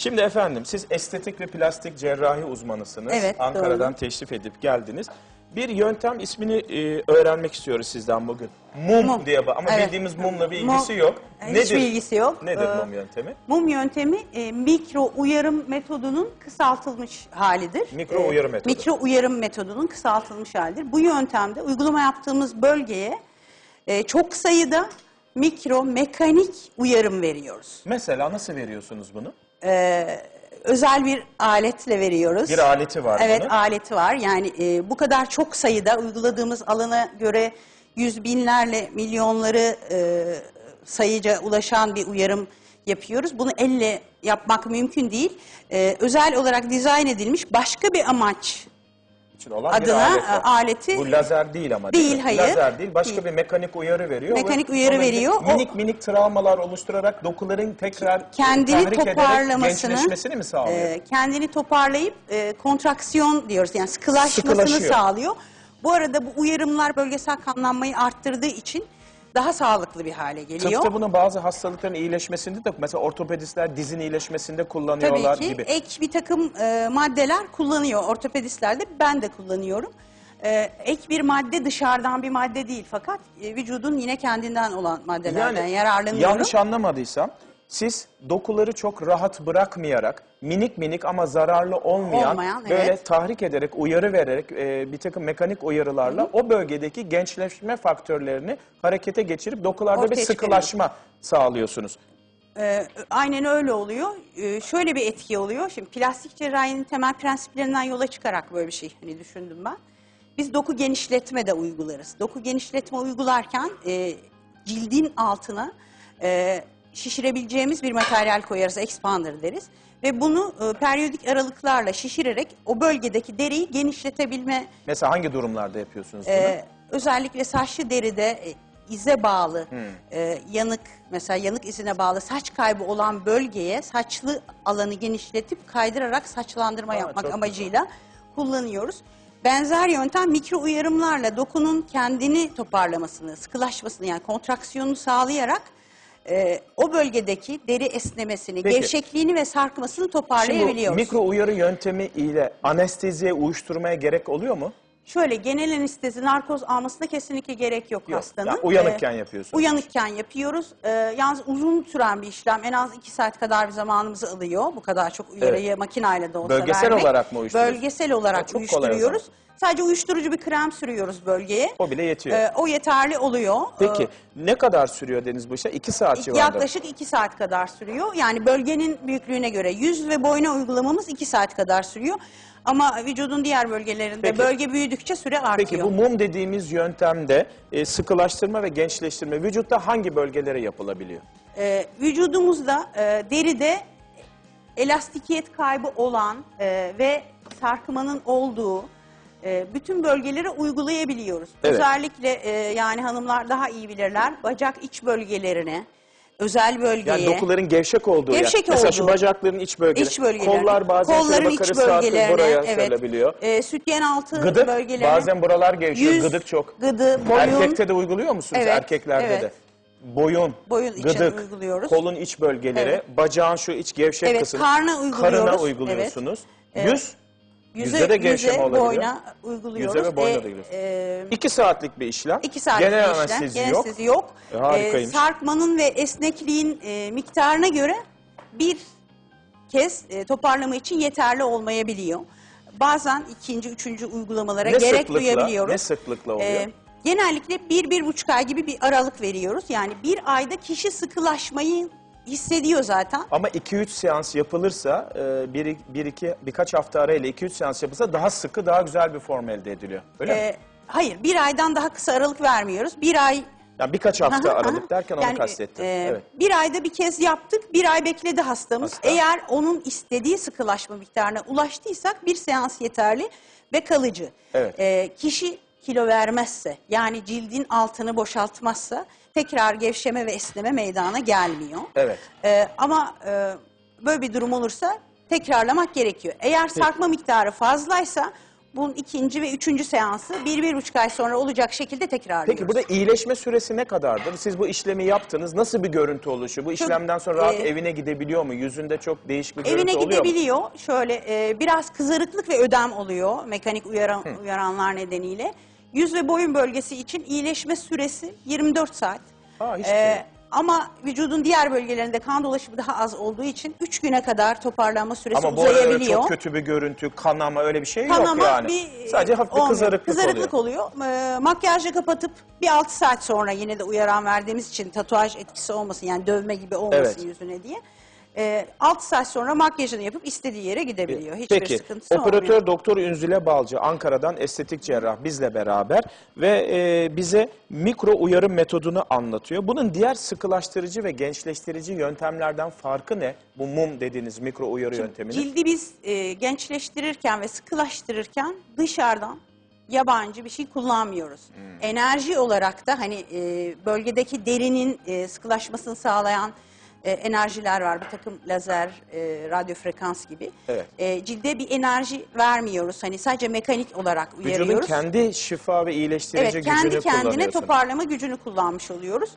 Şimdi efendim siz estetik ve plastik cerrahi uzmanısınız. Evet, Ankara'dan teşrif edip geldiniz. Bir yöntem ismini e, öğrenmek istiyoruz sizden bugün. Mum, Mum. diye ama Evet. bildiğimiz mumla bir Mum- ilgisi yok. Hiçbir ilgisi yok. Nedir Ee, mum yöntemi? Mum yöntemi e, mikro uyarım metodunun kısaltılmış halidir. Mikro uyarım metodu. Mikro uyarım metodunun kısaltılmış halidir. Bu yöntemde uygulama yaptığımız bölgeye e, çok sayıda mikro mekanik uyarım veriyoruz. Mesela nasıl veriyorsunuz bunu? Özel bir aletle veriyoruz. Bir aleti var Evet bunun. aleti var. Yani e, bu kadar çok sayıda uyguladığımız alana göre yüz binlerle milyonları e, sayıca ulaşan bir uyarım yapıyoruz. Bunu elle yapmak mümkün değil. E, özel olarak dizayn edilmiş başka bir amaç için olan Adına, bir alet var. e, aleti- Bu lazer değil ama Değil, mi? hayır. Lazer değil, başka Değil. bir mekanik uyarı veriyor. Mekanik uyarı veriyor. O- Minik minik travmalar oluşturarak dokuların tekrar kendini toparlamasını, gençleşmesini mi sağlıyor? e, kendini toparlayıp e, kontraksiyon diyoruz yani sıkılaşmasını Sıkılaşıyor. sağlıyor. Bu arada bu uyarımlar bölgesel kanlanmayı arttırdığı için daha sağlıklı bir hale geliyor. Tıpta bunu bazı hastalıkların iyileşmesinde de mesela ortopedistler dizin iyileşmesinde kullanıyorlar Tabii ki gibi. ek bir takım e, maddeler kullanıyor ortopedistlerde ben de kullanıyorum. E, ek bir madde dışarıdan bir madde değil fakat e, vücudun yine kendinden olan maddelerden yararlanıyorum. yanlış anlamadıysam siz dokuları çok rahat bırakmayarak minik minik ama zararlı olmayan, Olmayan, böyle evet. tahrik ederek, uyarı vererek e, bir takım mekanik uyarılarla o bölgedeki gençleşme faktörlerini harekete geçirip dokularda Ortaya bir sıkılaşma sağlıyorsunuz. Ee, aynen öyle oluyor. Ee, şöyle bir etki oluyor. Şimdi plastik cerrahinin temel prensiplerinden yola çıkarak böyle bir şey hani düşündüm ben. Biz doku genişletme de uygularız. Doku genişletme uygularken e, cildin altına e, şişirebileceğimiz bir materyal koyarız, expander deriz. Ve bunu e, periyodik aralıklarla şişirerek o bölgedeki deriyi genişletebilme Mesela hangi durumlarda yapıyorsunuz bunu? ee, özellikle saçlı deride e, ize bağlı, e, yanık mesela yanık izine bağlı saç kaybı olan bölgeye saçlı alanı genişletip kaydırarak saçlandırma Aa, yapmak amacıyla kullanıyoruz. Benzer yöntem mikro uyarımlarla dokunun kendini toparlamasını, sıkılaşmasını yani kontraksiyonu sağlayarak e, o bölgedeki deri esnemesini, Peki. gevşekliğini ve sarkmasını Şimdi bu toparlayabiliyoruz. mikro uyarı yöntemi ile anesteziye uyuşturmaya gerek oluyor mu? Şöyle genel anestezi narkoz almasına kesinlikle gerek yok, Yok, hastanın. yani uyanıkken Ee, yapıyorsunuz. Uyanıkken yapıyoruz. Ee, yalnız uzun süren bir işlem. En az iki saat kadar bir zamanımızı alıyor. Bu kadar çok uyarıyı makineyle de olsa Bölgesel vermek. olarak mı uyuşturuyorsunuz? Bölgesel olarak Ha, çok kolay o uyuşturuyoruz. Sadece uyuşturucu bir krem sürüyoruz bölgeye. O bile yetiyor. Ee, o yeterli oluyor. Peki Ee, ne kadar sürüyor Deniz bu işe? İki saat civarında. Yaklaşık iki saat kadar sürüyor. Yani bölgenin büyüklüğüne göre yüz ve boyuna uygulamamız iki saat kadar sürüyor. Ama vücudun diğer bölgelerinde Peki. bölge büyüdükçe süre artıyor. Peki bu mum dediğimiz yöntemde e, sıkılaştırma ve gençleştirme vücutta hangi bölgelere yapılabiliyor? Ee, vücudumuzda e, deride elastikiyet kaybı olan e, ve sarkmanın olduğu e, bütün bölgelere uygulayabiliyoruz. Evet. Özellikle e, yani hanımlar daha iyi bilirler bacak iç bölgelerine, özel bölgeye. Yani dokuların gevşek olduğu yer. Gevşek Mesela şu olduğu. bacakların iç bölgeleri. İç bölgelerine, Kollar bazen kolların iç buraya evet. sarılabiliyor. E, sütyen altı Gıdık bölgelerine. bazen buralar gevşiyor. Yüz, Gıdık çok. gıdı, boyun. Erkekte de uyguluyor musunuz? Evet, Erkeklerde evet. de. Boyun, Boyun gıdık, uyguluyoruz. kolun iç bölgeleri, Evet. bacağın şu iç gevşek Evet, kısmı. karna uyguluyoruz. Karına uyguluyorsunuz. Evet. Yüz, Yüze, yüzde de gevşeme yüze, olabiliyor. boyna uyguluyoruz. Yüze ve boyna E, da uyguluyoruz. e, iki saatlik bir işlem. İki saatlik Genel bir işlem. anestezi Genel yok. anestezi yok. E, harikaymış. Ee, sarkmanın ve esnekliğin e, miktarına göre bir kez e, toparlama için yeterli olmayabiliyor. Bazen ikinci, üçüncü uygulamalara Ne gerek sıklıkla, duyabiliyoruz. ne sıklıkla oluyor? Ee, genellikle bir, bir buçuk ay gibi bir aralık veriyoruz. Yani bir ayda kişi sıkılaşmayı hissediyor zaten. Ama 2-3 seans yapılırsa, e, bir, bir iki birkaç hafta arayla 2-3 seans yapılsa daha sıkı, daha güzel bir form elde ediliyor. Öyle mi? Ee, hayır, bir aydan daha kısa aralık vermiyoruz. Bir ay Yani birkaç hafta Aha, aralık derken onu Yani, kastettim. e, evet. Bir ayda bir kez yaptık, bir ay bekledi hastamız. Hasta. Eğer onun istediği sıkılaşma miktarına ulaştıysak bir seans yeterli ve kalıcı. Evet. E, kişi kilo vermezse, yani cildin altını boşaltmazsa tekrar gevşeme ve esneme meydana gelmiyor. Evet. E, ama e, böyle bir durum olursa tekrarlamak gerekiyor. Eğer sarkma miktarı fazlaysa Bunun ikinci ve üçüncü seansı bir, bir buçuk ay sonra olacak şekilde tekrarlıyoruz. Peki burada iyileşme süresi ne kadardır? Siz bu işlemi yaptınız. Nasıl bir görüntü oluşuyor? Bu işlemden sonra rahat e, evine gidebiliyor mu? Yüzünde çok değişik bir görüntü Evine oluyor mu? gidebiliyor. Şöyle e, biraz kızarıklık ve ödem oluyor mekanik uyaran, uyaranlar nedeniyle. Yüz ve boyun bölgesi için iyileşme süresi 24 saat. Aa, hiç E, değil. ama vücudun diğer bölgelerinde kan dolaşımı daha az olduğu için 3 güne kadar toparlanma süresi Ama bu arada öyle uzayabiliyor. çok kötü bir görüntü, kanama öyle bir şey Kanama yok yani. bir Sadece hafif bir olmuyor. kızarıklık, Kızarıklık oluyor. oluyor. Ee, makyajla kapatıp bir 6 saat sonra yine de uyaran verdiğimiz için tatuaj etkisi olmasın yani dövme gibi olmasın Evet. yüzüne diye. Ee, 6 saat sonra makyajını yapıp istediği yere gidebiliyor. Hiçbir Peki, sıkıntısı operatör olmuyor. doktor Ünzüle Balcı Ankara'dan estetik cerrah bizle beraber ve e, bize mikro uyarım metodunu anlatıyor. Bunun diğer sıkılaştırıcı ve gençleştirici yöntemlerden farkı ne? Bu mum dediğiniz mikro uyarı yönteminin. Cildi biz e, gençleştirirken ve sıkılaştırırken dışarıdan yabancı bir şey kullanmıyoruz. Hmm. Enerji olarak da hani e, bölgedeki derinin e, sıkılaşmasını sağlayan e, enerjiler var. Bir takım lazer, e, radyo frekans gibi. Evet. E, cilde bir enerji vermiyoruz. Hani sadece mekanik olarak Vücudun uyarıyoruz. kendi şifa ve iyileştirici Evet, kendi gücünü kendine kullanıyorsunuz. toparlama gücünü kullanmış oluyoruz.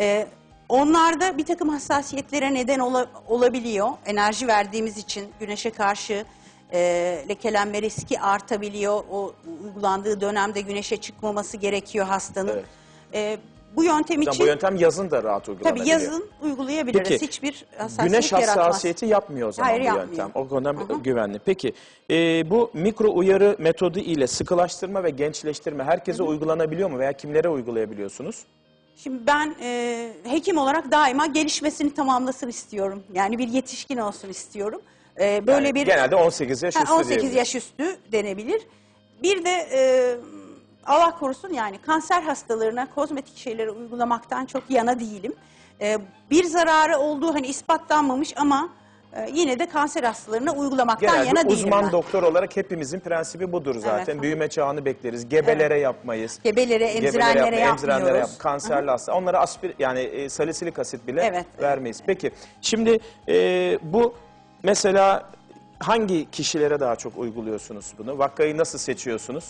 Ee, onlarda bir takım hassasiyetlere neden ola- olabiliyor. Enerji verdiğimiz için güneşe karşı e, lekelenme riski artabiliyor. O uygulandığı dönemde güneşe çıkmaması gerekiyor hastanın. Evet. Ee, bu yöntem için bu yöntem yazın da rahat uygulanabiliyor. tabii yazın uygulayabiliriz. Peki, Hiçbir hassasiyet Güneş yaratmaz. hassasiyeti yapmıyor o zaman Hayır, bu yapmıyor. yöntem. O konuda Hı hı. güvenli. Peki e, bu mikro uyarı metodu ile sıkılaştırma ve gençleştirme herkese uygulanabiliyor mu veya kimlere uygulayabiliyorsunuz? Şimdi ben e, hekim olarak daima gelişmesini tamamlasın istiyorum. Yani bir yetişkin olsun istiyorum. E, böyle Yani bir genelde 18 yaş Ha, üstü 18 diyebiliriz. yaş üstü denebilir. Bir de e, Allah korusun yani kanser hastalarına kozmetik şeyleri uygulamaktan çok yana değilim. E, bir zararı olduğu hani ispatlanmamış ama e, yine de kanser hastalarına uygulamaktan Genelde yana değilim uzman ben. doktor olarak hepimizin prensibi budur zaten. Evet. Büyüme çağını bekleriz. Gebelere yapmayız. Gebelere, Gebelere emzirenlere yapmayız, emzirenlere yapmıyoruz. yap- kanserli hasta. Onlara aspir yani e, salisilik asit bile Evet, evet, vermeyiz. Peki şimdi e, bu mesela hangi kişilere daha çok uyguluyorsunuz bunu? Vakayı nasıl seçiyorsunuz?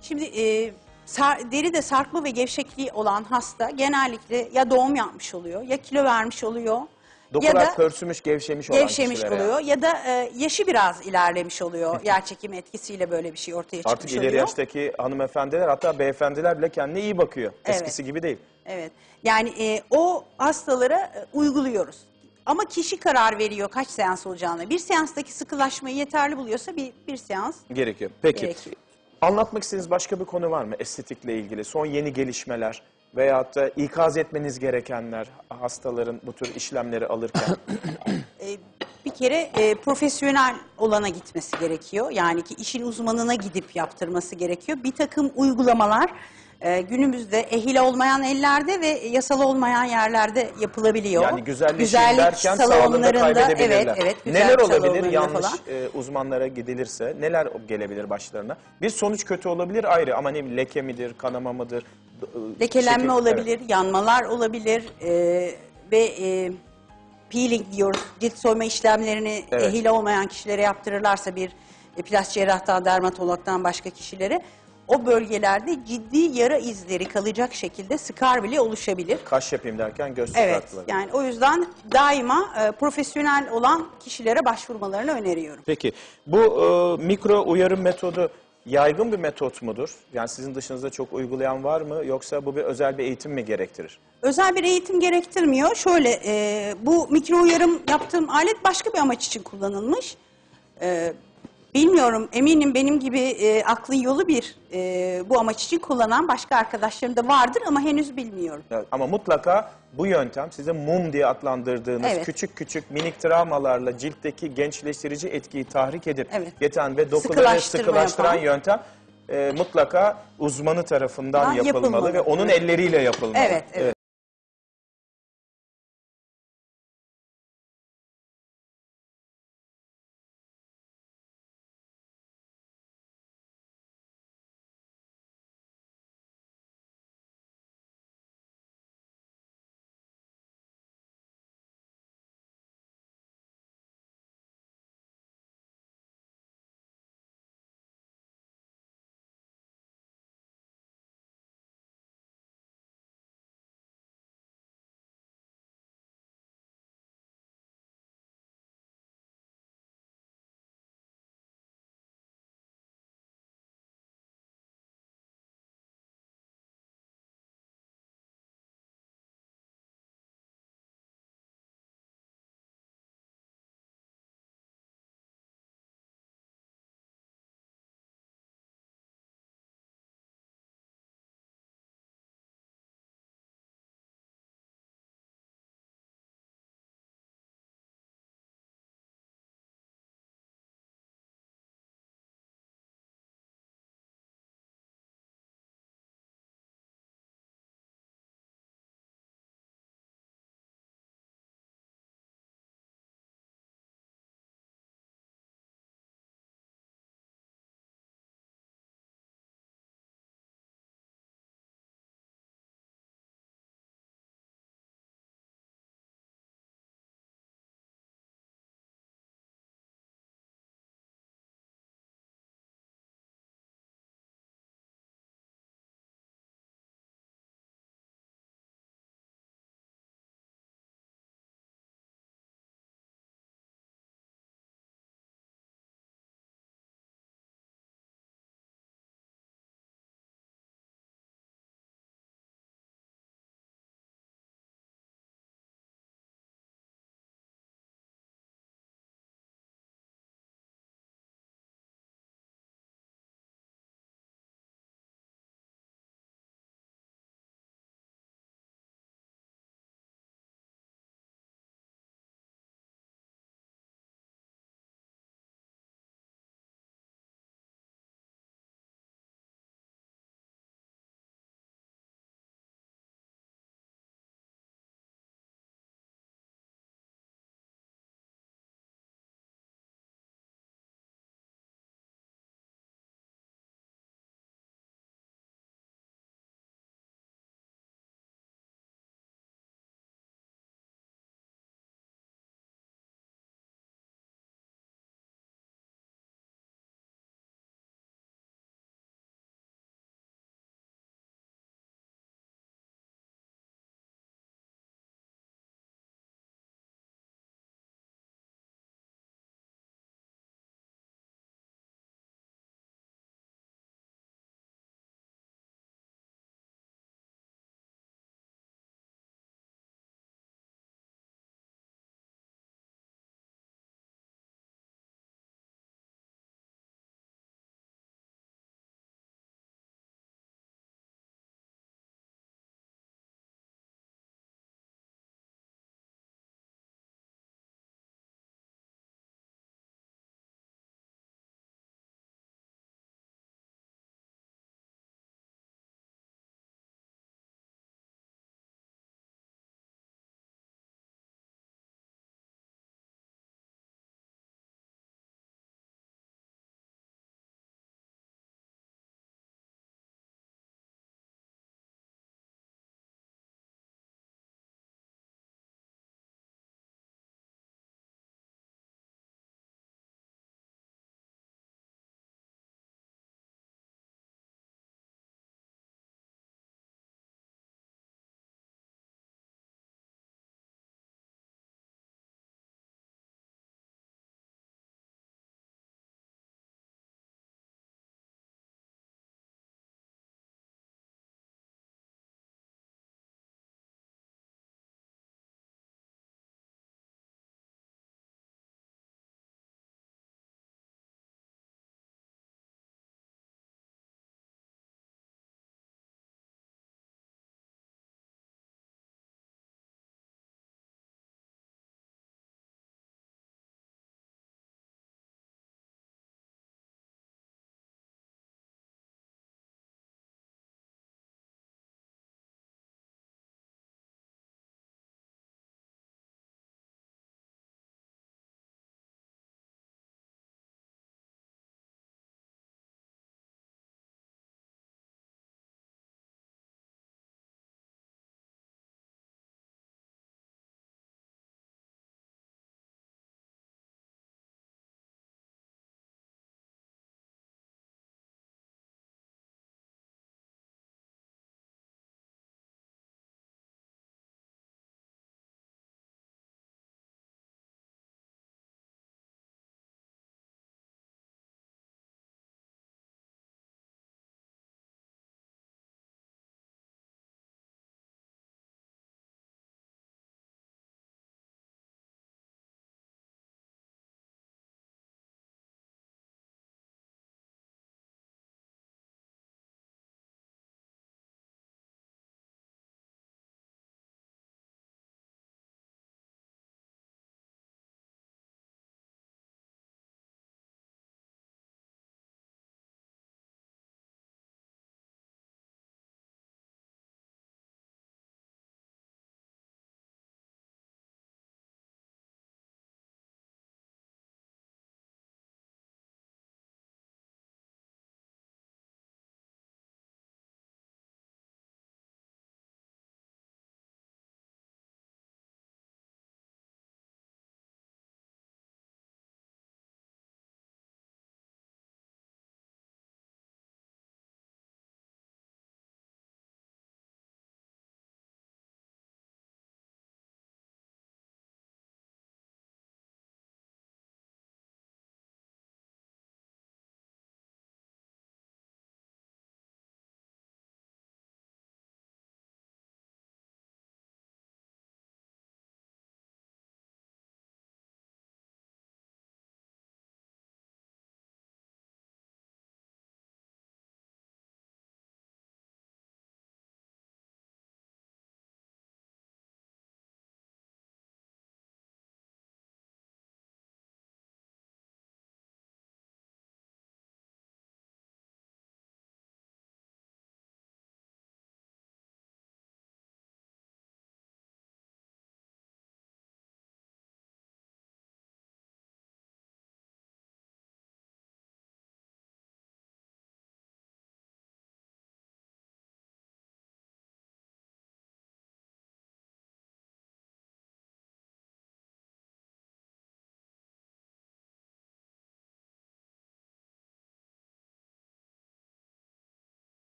Şimdi e, sar, deride sarkma ve gevşekliği olan hasta genellikle ya doğum yapmış oluyor ya kilo vermiş oluyor. Dokular ya da pörsümüş, gevşemiş olan gevşemiş kişilere. oluyor ya da e, yaşı biraz ilerlemiş oluyor. Yer çekimi etkisiyle böyle bir şey ortaya çıkmış Artık ileri oluyor. yaştaki hanımefendiler hatta beyefendiler bile kendine iyi bakıyor. Evet. Eskisi gibi değil. Evet. Yani e, o hastalara e, uyguluyoruz. Ama kişi karar veriyor kaç seans olacağına. Bir seanstaki sıkılaşmayı yeterli buluyorsa bir, bir seans Gerekiyor. Peki. Gerekiyor. Anlatmak istediğiniz başka bir konu var mı estetikle ilgili? Son yeni gelişmeler veyahut da ikaz etmeniz gerekenler hastaların bu tür işlemleri alırken. e, bir kere e, profesyonel olana gitmesi gerekiyor. Yani ki işin uzmanına gidip yaptırması gerekiyor. Bir takım uygulamalar e, günümüzde ehil olmayan ellerde ve yasal olmayan yerlerde yapılabiliyor. Yani güzelleşeyim derken sağlığını kaybedebilirler. Evet, evet. güzellik neler olabilir yanlış falan. e, uzmanlara gidilirse? Neler gelebilir başlarına? Bir sonuç kötü olabilir ayrı ama ne bileyim leke midir, kanama mıdır? e, Lekelenme şekil- olabilir, yanmalar olabilir e, ve e, peeling diyoruz. Cilt soyma işlemlerini Evet. ehil olmayan kişilere yaptırırlarsa bir e, plastik cerrahtan, dermatologdan başka kişilere o bölgelerde ciddi yara izleri kalacak şekilde skar bile oluşabilir. Kaş yapayım derken göz Evet, çıkartılabilir. yani o yüzden daima e, profesyonel olan kişilere başvurmalarını öneriyorum. Peki bu e, mikro uyarım metodu yaygın bir metot mudur? Yani sizin dışınızda çok uygulayan var mı yoksa bu bir özel bir eğitim mi gerektirir? Özel bir eğitim gerektirmiyor. Şöyle, e, bu mikro uyarım yaptığım alet başka bir amaç için kullanılmış. E, bilmiyorum, eminim benim gibi e, aklı yolu bir e, bu amaç için kullanan başka arkadaşlarım da vardır ama henüz bilmiyorum. Evet, ama mutlaka bu yöntem size mum diye adlandırdığınız Evet. küçük küçük minik travmalarla ciltteki gençleştirici etkiyi tahrik edip Evet. getiren ve dokuları Sıkılaştırma sıkılaştıran yapan. yöntem e, mutlaka uzmanı tarafından Ben yapılmalı, yapılmalı. ve onun elleriyle yapılmalı. Evet, evet.